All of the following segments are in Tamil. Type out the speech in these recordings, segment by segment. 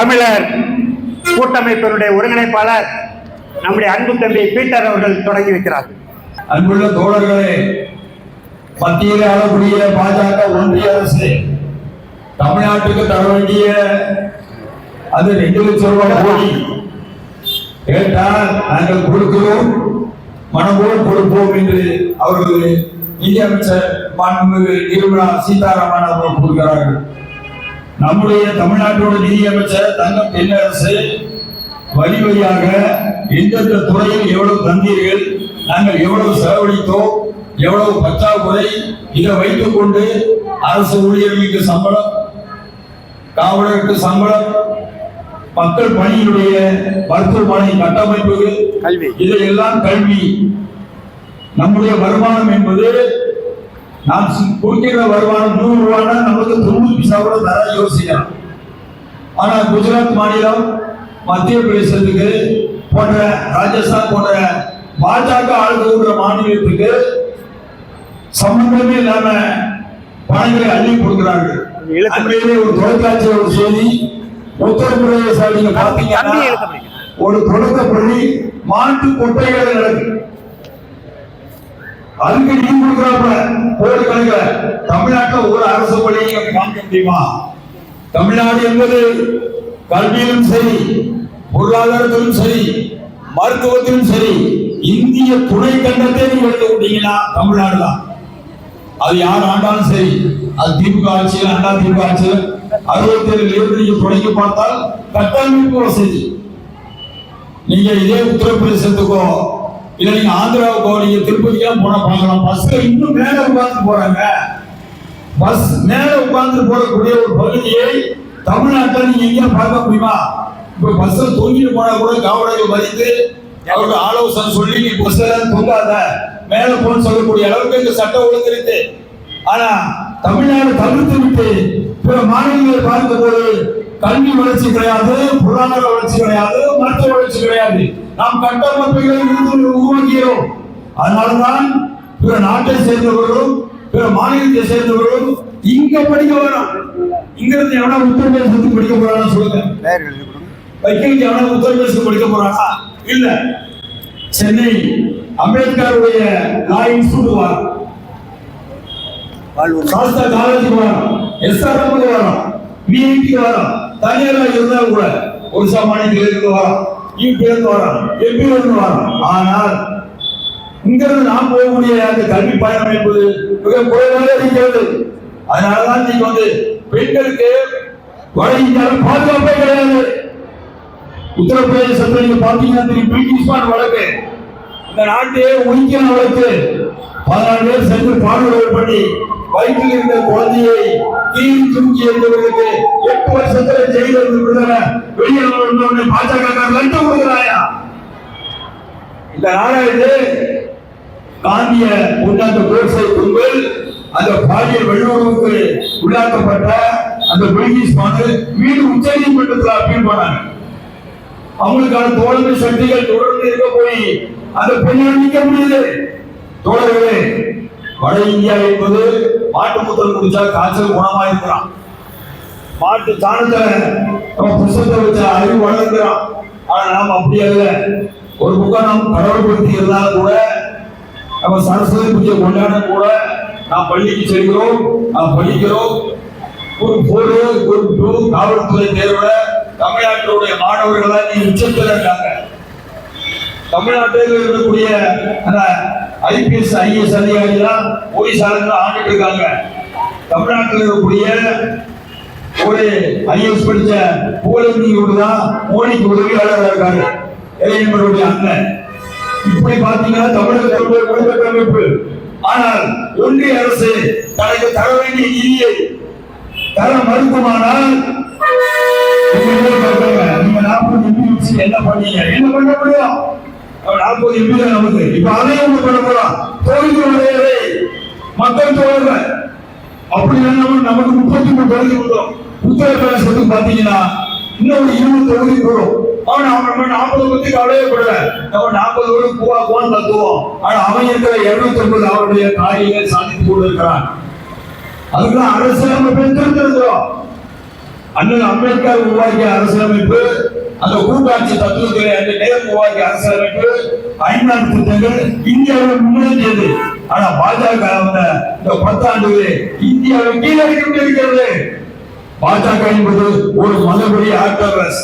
தமிழர் கூட்டமைப்பினுடைய ஒருங்கிணைப்பாளர் நம்முடைய அன்பு தம்பி பீட்டர் அவர்கள் தொடங்கி வைக்கிறார். அன்புள்ள தோழர்களே மத்தியில் ஆளக்கூடிய பாஜக ஒன்றிய அரசு தமிழ்நாட்டுக்கு தர வேண்டிய அது ரெண்டு லட்சம் ரூபாய் கோடி கேட்டால் நாங்கள் கொடுக்கிறோம் மனம்போல் கொடுப்போம் என்று அவர்கள் நிதியமைச்சர் மாண்புமிகு நிர்மலா சீதாராமன் அவர்கள் கூறுகிறார்கள். நம்முடைய தமிழ்நாட்டோட நிதியமைச்சர் தங்கம் தென்னரசு வரி வரியாக எந்தெந்த துறையில் எவ்வளவு தந்தீர்கள் நாங்கள் எவ்வளவு செலவழித்தோம் எவ்வளவு பற்றாக்குறை இதை வைத்துக் கொண்டு அரசு ஊழியர்களுக்கு சம்பளம் காவலருக்கு சம்பளம் மக்கள் பணியினுடைய மருத்துவமனை கட்டமைப்புகள் கல்வி. இதையெல்லாம் கல்வி நம்முடைய வருமானம் என்பது நாம் கொடுக்கிற வருமானம் நூறு ரூபாய்னா நமக்கு கூட தர யோசிக்கலாம் ஆனா குஜராத் மாநிலம் மத்திய பிரதேசத்துக்கு போன்ற ராஜஸ்தான் போன்ற பாஜக ஆளுகிற மாநிலத்துக்கு சம்பந்தமே இல்லாம பணங்களை அள்ளி கொடுக்கிறார்கள் ஒரு தொலைக்காட்சியில் ஒரு செய்தி உத்தரப்பிரதேச நீங்க பாத்தீங்கன்னா. ஒரு தொடக்கப்பள்ளி மாட்டு கொட்டைகள் நடக்குது அதுக்கு நீ கொடுக்குறாப்ப கோடி கணக்குல தமிழ்நாட்டில் ஒரு அரசு பள்ளியை காமிக்க முடியுமா? தமிழ்நாடு என்பது கல்வியிலும் சரி பொருளாதாரத்திலும் சரி மருத்துவத்திலும் சரி இந்திய துணை கண்டத்தை நீங்க எடுத்துக்கிட்டீங்கன்னா தமிழ்நாடு தான் அது யார் ஆண்டாலும் சரி அது திமுக ஆட்சியில் அண்ணா திமுக ஆட்சியில். அறுபத்தி ஏழு இருந்து நீங்க தொடங்கி பார்த்தால் கட்டமைப்பு வசதி. நீங்க இதே உத்தரப்பிரதேசத்துக்கோ இல்ல நீங்க ஆந்திராவுக்கோ நீங்க திருப்பதிக்கெல்லாம் போனால் பார்க்கலாம். பஸ்ல இன்னும் மேல உட்கார்ந்து போறாங்க. பஸ் மேல உட்கார்ந்து போறக்கூடிய ஒரு பகுதியை தமிழ்நாட்டில் நீங்க எங்க பார்க்க முடியுமா? இப்ப பஸ்ஸில் தொங்கிட்டு போனா கூட காவலர்கள் மதித்து அவருக்கு ஆலோசனை சொல்லி நீ பஸ்ல தொங்காத. மேல போன்னு சொல்லக்கூடிய அளவுக்கு இந்த சட்டம் ஒழுங்கு இருக்கு. ஆனா தமிழ்நாடு தவிர்த்து விட்டு பிற மாநிலங்களை பார்க்கும்போது கல்வி வளர்ச்சி கிடையாது பொருளாதார வளர்ச்சி கிடையாது மருத்துவ வளர்ச்சி கிடையாது. நாம் கட்டமைப்புகளை இருந்து அதனாலதான் பிற நாட்டை சேர்ந்தவர்களும் பிற மாநிலத்தை சேர்ந்தவர்களும் இங்க படிக்க வரோம் இங்க இருந்து எவனா உத்தரப்பிரதேசத்துக்கு படிக்க போறான்னு சொல்லுங்க. பெயர்கள் வைக்கலுக்கு எவனா உத்தரப்பிரதேசத்துக்கு படிக்க போறானா? இல்ல. சென்னை அம்பேத்கருடைய லா இன்ஸ்டியூட் வரும். சாஸ்தா காலேஜுக்கு வரோம். எஸ்ஆர்எம்க்கு வரோம். விஐடிக்கு வரோம். தனியாரா இருந்தா கூட ஒரு சாமானியத்துல இருந்து யூபி வரோம் எம்பி வரோம் ஆனால் இங்கிருந்து நாம் போகக்கூடிய அந்த கல்வி பயணம் என்பது மிக குறைவாக இருக்கிறது. அதனாலதான் நீங்க வந்து பெண்களுக்கு வழங்கினாலும் பாதுகாப்பே கிடையாது. உத்தரப்பிரதேசத்தில் நீங்க பாத்தீங்கன்னா தெரியும் பிரிட்டிஷ்மான் வழக்கு. இந்த நாட்டையே ஒழிக்கிற வழக்கு. பதினாலு பேர் சென்று பாடுகள் பண்ணி வயிற்றில் இருந்த குழந்தையை கீழ் தூக்கி எறிந்தவர்களுக்கு எட்டு வருஷத்துல ஜெயில இருந்து விடுதலை. வெளியே பாஜக லஞ்சம் கொடுக்கிறாயா? இந்த நாடா இது காந்திய உண்டாந்த கோட்ஸை கும்பல் அந்த பாலியல் வல்லுறவுக்கு உள்ளாக்கப்பட்ட அந்த பிரிட்டிஷ் மாநில மீண்டும் உச்ச நீதிமன்றத்தில் அப்பீல் பண்ணாங்க. அவங்களுக்கான தோழமை சக்திகள் தொடர்ந்து இருக்க போய் அந்த பெண்ணை நிற்க முடியுது. தோழர்களே வட இந்தியா என்பது மாட்டு முத்தல் குடிச்சா காய்ச்சல் குணமாயிருக்கிறான். மாட்டு தானத்தை நம்ம புஷ்பத்தை வச்ச அறிவு வளர்க்கிறான். ஆனா நாம் அப்படி அல்ல. ஒரு பக்கம் நாம் கடவுள்படுத்தி இருந்தால் கூட நம்ம சரஸ்வதி பூஜை கொண்டாட கூட நாம் பள்ளிக்கு செல்கிறோம் நாம் படிக்கிறோம். ஒரு போடு ஒரு டூ காவல்துறை தேர்வுல தமிழ்நாட்டினுடைய மாணவர்கள் நீ உச்சத்தில் இருக்காங்க. தமிழ்நாட்டில் இருக்கக்கூடிய அந்த ஐபிஎஸ் ஐஎஸ் அதிகாரிகள் போலீசாரங்க ஆண்டுட்டு இருக்காங்க. தமிழ்நாட்டில் இருக்கக்கூடிய ஒரு ஐஎஸ் படித்த புகழேந்தியோடு தான் மோடிக்கு உதவியாளராக இருக்காரு. இளைஞர்களுடைய அண்ணன். இப்படி பாத்தீங்கன்னா தமிழகத்தினுடைய உள்கட்டமைப்பு ஆனால் ஒன்றிய அரசு தனக்கு தர வேண்டிய நிதியை தர மறுக்குமானால் நீங்க என்ன பண்றீங்க? நீங்க 40 எம்பி வச்சு என்ன பண்ணீங்க? என்ன பண்ண முடியும்? நாற்பது எம்பி தான் நமக்கு. இப்ப அதையும் ஒண்ணு பண்ண போறோம். தொகுதி மக்கள் தோழர்கள் அப்படி இல்லைன்னா நமக்கு முப்பத்தி மூணு தொகுதி வரும் உத்தரப்பிரதேசத்துக்கு பாத்தீங்கன்னா இன்னும் இருபது தொகுதி வரும் அவன் அவன் நம்ம நாற்பது பத்தி கவலையப்படல நம்ம நாற்பது வரும் பூவா போன தத்துவோம். ஆனா அவன் இருக்கிற இருநூத்தி ஒன்பது அவருடைய காரியங்கள் சாதித்து கொண்டு இருக்கிறான் அதுக்கெல்லாம் அரசு நம்ம அண்ணன் அம்பேத்கர் உருவாக்கிய அரசியலமைப்பு அந்த கூட்டாட்சி தத்துவத்திலே அந்த நேரம் உருவாக்கிய அரசியலமைப்பு ஐந்தாண்டு திட்டங்கள் இந்தியாவில் முன்னேறியது. ஆனா பாஜக இந்த பத்தாண்டுகளே இந்தியாவை கீழடிக்க கொண்டிருக்கிறது பாஜக என்பது ஒரு மதபடி ஆக்டோபஸ்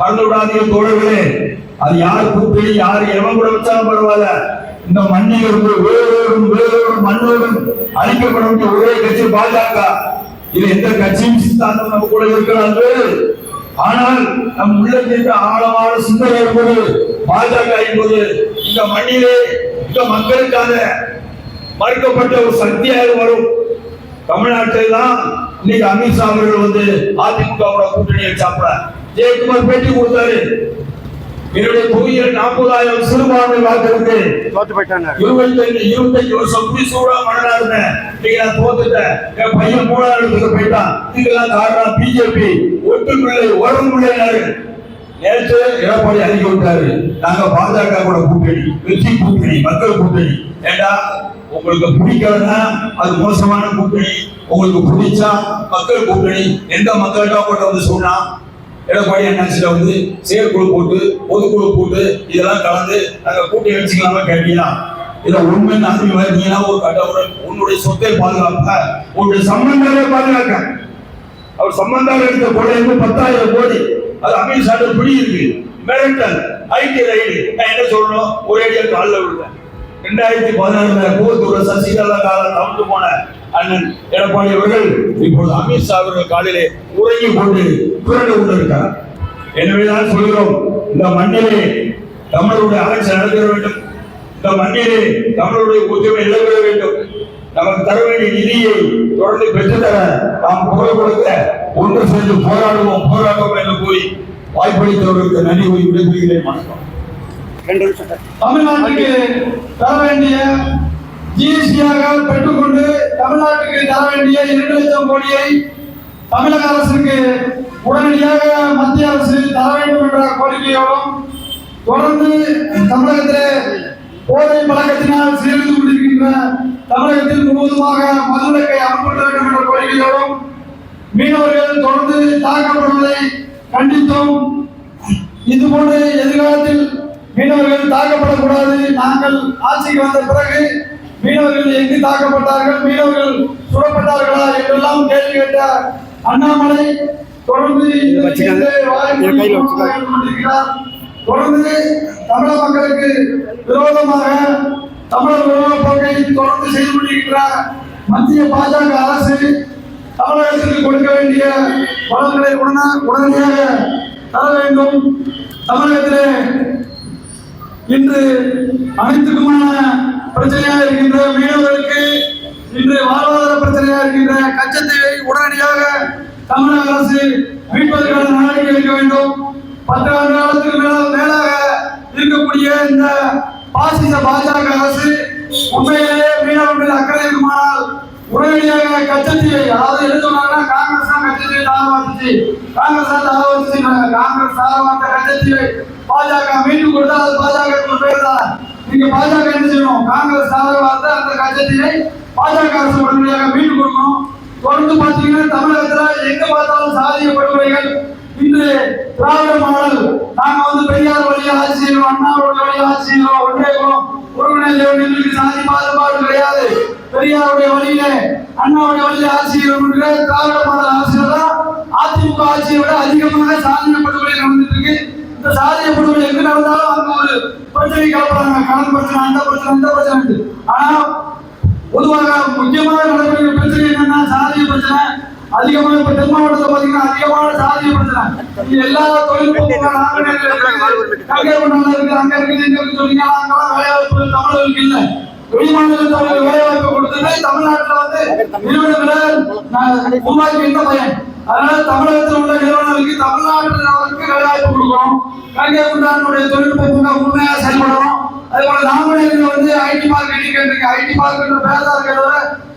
மறந்து விடாதீங்க தோழர்களே அது யார் கூப்பிட்டு யார் எவன் கூட வச்சாலும் பரவாயில்ல. இந்த மண்ணில் இருந்து வேறோடும் வேறோடும் மண்ணோடும் அழிக்கப்படும் ஒரே கட்சி பாஜக. இது எந்த கட்சியும் சித்தாந்தம் நம்ம கூட இருக்கிறார்கள். ஆனால் நம் உள்ளத்திற்கு ஆழமான சிந்தனை என்பது பாஜக என்பது இந்த மண்ணிலே இந்த மக்களுக்காக மறுக்கப்பட்ட ஒரு சக்தியாக வரும். தமிழ்நாட்டில் தான் இன்னைக்கு அமித்ஷா அவர்கள் வந்து அதிமுகவோட கூட்டணியை சாப்பிட ஜெயக்குமார் பேட்டி கொடுத்தாரு. என்னுடைய தொகுதியில் நாற்பதாயிரம் சிறுபான்மை வாக்களுக்கு தோத்து போயிட்டாங்க. இருபத்தஞ்சு இருபத்தஞ்சு வருஷம் குடி சூடா இருந்தேன் இன்னைக்கு நான் தோத்துட்டேன் என் பையன் மூணாவது இடத்துக்கு போயிட்டான். இதுக்கெல்லாம் காரணம் பிஜேபி ஒட்டுமில்லை உடம்புள்ளைனாரு நேற்று எடப்பாடி அறிக்கை விட்டாரு நாங்க பாஜக கூட கூட்டணி வெற்றி கூட்டணி மக்கள் கூட்டணி. ஏண்டா? உங்களுக்கு பிடிக்கலன்னா அது மோசமான கூட்டணி. உங்களுக்கு பிடிச்சா மக்கள் கூட்டணி. எந்த மக்கள்கிட்ட கூட வந்து சொன்னா? எடப்பாடி என்ஆர்சில வந்து செயற்குழு போட்டு பொதுக்குழு போட்டு இதெல்லாம் கலந்து நாங்கள் கூட்டி அடிச்சுக்கலாமா கேட்டீங்கன்னா இதை உண்மை நம்பி வரீங்கன்னா ஒரு கட்டவுடன் உன்னுடைய சொத்தை பாதுகாப்ப உன்னுடைய சம்பந்தங்களை பாதுகாக்க. அவர் சம்பந்தால் எடுத்த கொள்ளை வந்து பத்தாயிரம் கோடி அது அமித்ஷா பிடி இருக்கு மிரட்டல் ஐடி ரைடு நான் என்ன சொல்லணும்? ஐடியா காலில் விழுந்தேன். ரெண்டாயிரத்தி பதினாறுல கூவத்தூர் சசிகலா காலம் தவிர்த்து போன அண்ணன் எடப்பாடி அவர்கள் இப்பொழுது அமித்ஷா அவர்கள் காலிலே உறங்கி கொண்டு புரண்டு கொண்டிருக்கிறார் எனவேதான் சொல்கிறோம் இந்த மண்ணிலே தமிழருடைய ஆட்சி நடைபெற வேண்டும். இந்த மண்ணிலே தமிழருடைய உத்தியமை நிலவர வேண்டும். நமக்கு தர வேண்டிய நிதியை தொடர்ந்து பெற்றுத்தர நாம் குரல் கொடுக்க ஒன்று சேர்ந்து போராடுவோம் போராடுவோம் என்று கூறி வாய்ப்பளித்தவர்களுக்கு நன்றி கூறி விடைபெறுகிறேன். வணக்கம். ரெண்டு நிமிஷம் சார். தமிழ்நாட்டுக்கு தர வேண்டிய ஜிஎஸ்டியாக பெற்றுக்கொண்டு தமிழ்நாட்டுக்கு தர வேண்டிய இரண்டு லட்சம் கோடியை தமிழக அரசுக்கு உடனடியாக மத்திய அரசு தர வேண்டும் என்ற கோரிக்கையோடும் தொடர்ந்து தமிழகத்திலே போதை பழக்கத்தினால் சீர்ந்து கொண்டிருக்கின்ற தமிழகத்தில் முழுவதுமாக மதுவிலக்கை அமல்படுத்த வேண்டும் என்ற கோரிக்கையோடும் மீனவர்கள் தொடர்ந்து தாக்கப்படுவதை கண்டித்தும் இதுபோன்று எதிர்காலத்தில் மீனவர்கள் தாக்கப்படக்கூடாது. நாங்கள் ஆட்சிக்கு வந்த பிறகு மீனவர்கள் எங்கு தாக்கப்பட்டார்கள் மீனவர்கள் சுடப்பட்டார்களா என்றெல்லாம் கேள்வி கேட்ட அண்ணாமலை தொடர்ந்து கொண்டிருக்கிறார். தொடர்ந்து தமிழக மக்களுக்கு விரோதமாக தமிழர் விரோத போக்கை தொடர்ந்து செய்து கொண்டிருக்கிற மத்திய பாஜக அரசு தமிழகத்திற்கு கொடுக்க வேண்டிய வளங்களை உடனே உடனடியாக தர வேண்டும். தமிழகத்திலே இன்று அனைத்துக்குமான பிரச்சனையாக இருக்கின்ற மீனவர்களுக்கு இன்று வாழ்வாதார பிரச்சனையாக இருக்கின்ற கச்சத்தீவை உடனடியாக தமிழக அரசு மீட்பதற்கான நடவடிக்கை எடுக்க வேண்டும். பத்து ஆண்டு காலத்துக்கு மேல மேலாக இருக்கக்கூடிய இந்த பாசிச பாஜக அரசு உண்மையிலேயே மீனவர்கள் அக்கறை இருக்குமானால் உடனடியாக கச்சத்தீவை அதாவது எது சொன்னாங்கன்னா காங்கிரஸ் தான் கச்சத்தீவை தாழ்வாத்துச்சு காங்கிரஸ் தான் தாழ்வாத்துச்சு காங்கிரஸ் தாழ்வாத்த கச்சத்தீவை பாஜக மீண்டும் கொடுத்தா அது பாஜக பேர் தான். நீங்க பாஜக என்ன செய்யணும்? காங்கிரஸ் ஆதரவாக அந்த கச்சத்தீவை பாஜக அரசு உடனடியாக மீண்டும் கொடுக்கணும். தொடர்ந்து பார்த்தீங்கன்னா தமிழகத்துல எங்க பார்த்தாலும் சாதிய படுகொலைகள். இன்று திராவிட மாடல் நாங்க வந்து பெரியார் வழியா ஆட்சி செய்யறோம் அண்ணாவோட வழியா ஆட்சி செய்யறோம் ஒன்றே குலம் ஒருங்கிணைந்த சாதி பாதுகாப்பு கிடையாது. பெரியாருடைய வழியில அண்ணாவுடைய வழியில ஆட்சி செய்யறோம் திராவிட மாடல் ஆட்சியில தான் அதிமுக ஆட்சியை விட அதிகமாக சாதிய படுகொலை நடந்துட்டு இருக்கு. இந்த சாதிய படுகொலை எங்க நடந்தாலும் அங்க ஒரு பிரச்சனை கிளப்புறாங்க கடன் பிரச்சனை அந்த பிரச்சனை இந்த பிரச்சனை ஆனா பொதுவாக முக்கியமாக நடக்கக்கூடிய பிரச்சனை என்னன்னா சாதிய பிரச்சனை. அதிகமாக இப்ப தென் மாவட்டத்தில் பாத்தீங்கன்னா அதிகமான சாதிய பிரச்சனை. எல்லா தொழில்நுட்பம் அங்கே இருக்கு அங்க இருக்குது இங்க சொன்னீங்க அங்கெல்லாம் வேலை வாய்ப்பு தமிழர்களுக்கு இல்ல. வெளிமாநிலத்தில் அவங்களுக்கு வேலை வாய்ப்பு கொடுத்தது தமிழ்நாட்டுல வந்து நிறுவனங்களை உருவாக்கி எந்த பயன்? அதனால தமிழகத்தில் உள்ள நிறுவனங்களுக்கு தமிழ்நாட்டினருக்கு வேலை வாய்ப்பு கொடுக்கணும். கங்கை குண்டானுடைய தொழில்நுட்ப பூங்கா உண்மையா செயல்படணும். அதே போல வந்து ஐடி பார்க் இருக்கு ஐடி மார்க்கெட் பேசா இருக்கிறத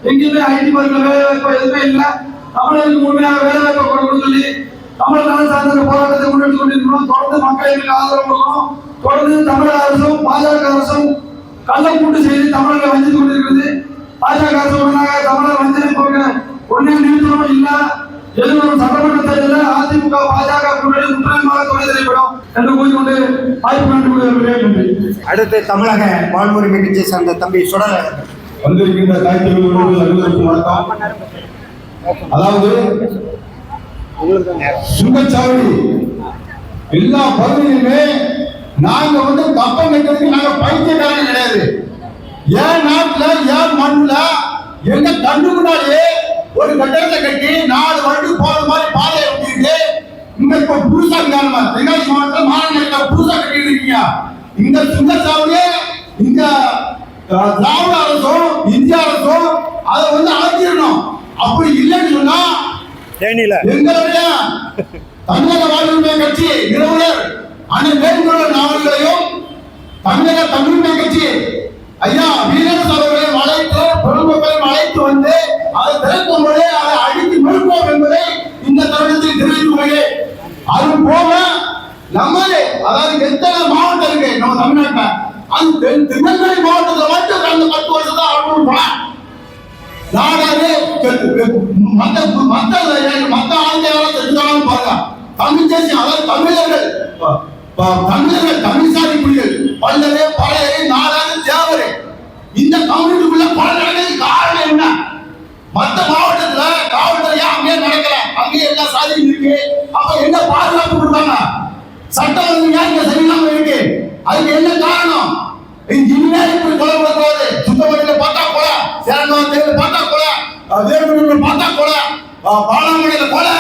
எங்கேயுமே ஐடி பார்க்ல வேலைவாய்ப்பு எதுவுமே இல்லை. தமிழர்களுக்கு முழுமையாக வேலைவாய்ப்பு கொடுக்கணும் சொல்லி தமிழ் நலன் சார்ந்த போராட்டத்தை முன்னெடுத்து கொண்டிருக்கணும் தொடர்ந்து மக்களுக்கு ஆதரவு கொடுக்கணும். தொடர்ந்து தமிழக அரசும் பாஜக அரசும் கள்ளக்கூட்டு செய்து தமிழர்களை வஞ்சித்து கொண்டிருக்கிறது. பாஜக அரசு உடனாக தமிழர் வஞ்சனை போக உடனே நிறுத்தணும். இல்லை எதிர்வரும் சட்டமன்ற தேர்தலில் அதிமுக பாஜக கூட்டணி முற்றிலுமாக துணை திரைப்படும் என்று கூறிக்கொண்டு வாய்ப்பு நன்றி அடுத்து தமிழக வாழ்வுரிமை கட்சியை சேர்ந்த தம்பி அவர்கள். வந்திருக்கின்ற தாய்த்தமிழ் அனைவருக்கும் வணக்கம். அதாவது சுங்கச்சாவடி. எல்லா பகுதியிலுமே நாங்க வந்து கப்பம் வைக்கிறதுக்கு நாங்க பைத்தியக்காரங்க கிடையாது. ஏன் நாட்டுல ஏன் மண்ணுல எங்க கண்ணு முன்னாடியே ஒரு கட்டி இப்ப புதுசா இருக்காங்க தென்காசி மாவட்டத்தில் மாநில புதுசா கட்டிட்டு இருக்கீங்க இந்த சுங்கச்சாவடியே அஹ், திராவிட அரசும் இந்திய அரசும் அதை வந்து அழைச்சிடணும் அப்படி இல்லைன்னு சொன்னா எங்களுடைய தமிழக வாழ்வுரிமை கட்சி நிறுவனர் அண்ணன் வேலுமுருகன் அவர்களையும் தமிழக தமிழ்மை கட்சி ஐயா வீரரசு அது போக நம்மளே அதாவது எத்தனை மாவட்டம் இருக்கு? நம்ம தமிழ்நாட்டில். அது தென் திருநெல்வேலி மாவட்டத்தில் மட்டும் கடந்த பத்து வருஷம் தான் அனுபவம் போனேன் நாடாவே மத்த மத்த மத்த ஆளுநரால தெரிஞ்சாலும் பாருங்க. தமிழ் தேசியம் அதாவது தமிழர்கள் தமிழர்கள் தமிழ் சாதி புலிகள் பல்லவே பழைய நாடாக தேவரே. இந்த கம்யூனிட்டிக்குள்ள பல நடக்கிறது காரணம் என்ன? மத்த மாவட்டத்துல காவல்துறை ஏன் அங்கேயே நடக்கல. அங்கேயே எல்லா சாதியும் இருக்கு. அப்ப என்ன பாதுகாப்பு கொடுத்தாங்க சட்டம் வந்து ஏன் இங்க சரியில்லாம இருக்கு. அதுக்கு என்ன காரணம்? இனிமே இப்படி கொலை பண்ணக்கூடாது சுத்தமணியில பார்த்தா கொலை. சேரங்கம் பார்த்தா கொலை. வேறு பார்த்தா கொலை. பாலாமணியில கொலை.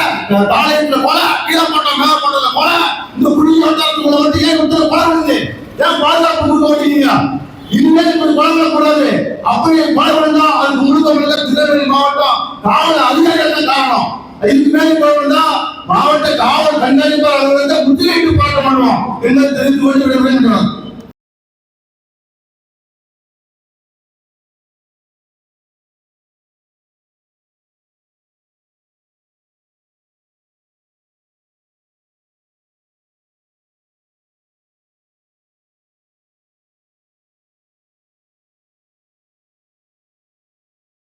தாளையத்துல கொலை. கீழப்பட்டம் மேலப்பட்டதுல கொலை. இந்த குடி வட்டாரத்துக்குள்ள வந்து ஏன் உத்தரவு கொலை வருது? ஏன் பாதுகாப்பு கொடுக்க மாட்டீங்க இனிமேல் இப்படி கொலை கூடாது அப்படி கொலை பண்ணா அதுக்கு முழுக்க முழுக்க திருநெல்வேலி மாவட்டம் காவல் அதிகாரிகள் தான் காரணம்? இதுக்கு மேல கொலை மாவட்ட காவல் கண்காணிப்பாளர் வந்து முத்திரையிட்டு போராட்டம் பண்ணுவோம். என்ன தெரிந்து கொண்டு விட வேண்டும்